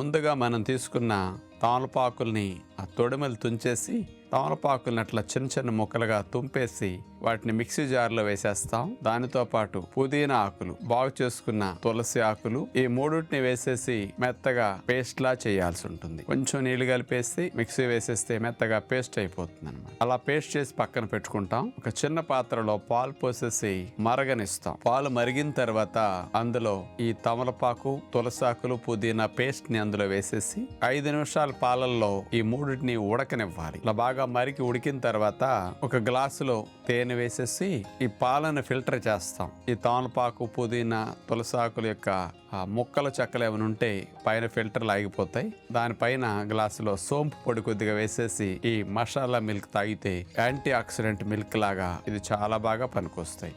ముందుగా మనం తీసుకున్న తాలపాకుల్ని ఆ తొడిమలు తుంచేసి తమలపాకుల్ని చిన్న చిన్న ముక్కలుగా తుంపేసి వాటిని మిక్సీ జార్లో వేసేస్తాం. దానితో పాటు పుదీనా ఆకులు బాగు చేసుకున్న తులసి ఆకులు ఈ మూడుటిని వేసేసి మెత్తగా పేస్ట్ లా చేయాల్సి ఉంటుంది. కొంచెం నీళ్ళు కలిపేసి మిక్సీ వేసేస్తే మెత్తగా పేస్ట్ అయిపోతుంది అనమాట అలా పేస్ట్ చేసి పక్కన పెట్టుకుంటాం. ఒక చిన్న పాత్రలో పాలు పోసేసి మరగనిస్తాం. పాలు మరిగిన తర్వాత అందులో ఈ తమలపాకు తులసాకులు పుదీనా పేస్ట్ని అందులో వేసేసి ఐదు నిమిషాల పాలల్లో ఈ మూడింటిని ఉడకనివ్వాలి. ఇలా బాగా మరికి ఉడికిన తర్వాత ఒక గ్లాసులో తేనె వేసేసి ఈ పాలను ఫిల్టర్ చేస్తాం. ఈ తామలపాకు పుదీనా తులసాకుల యొక్క ముక్కల ముక్కలు చెక్కలు ఏమైనా ఉంటే పైన ఫిల్టర్లు ఆగిపోతాయి దానిపైన గ్లాసులో సోంపు పొడి కొద్దిగా వేసేసి ఈ మసాలా మిల్క్ తాగితే యాంటీ ఆక్సిడెంట్ మిల్క్ లాగా ఇది చాలా బాగా పనికొస్తాయి.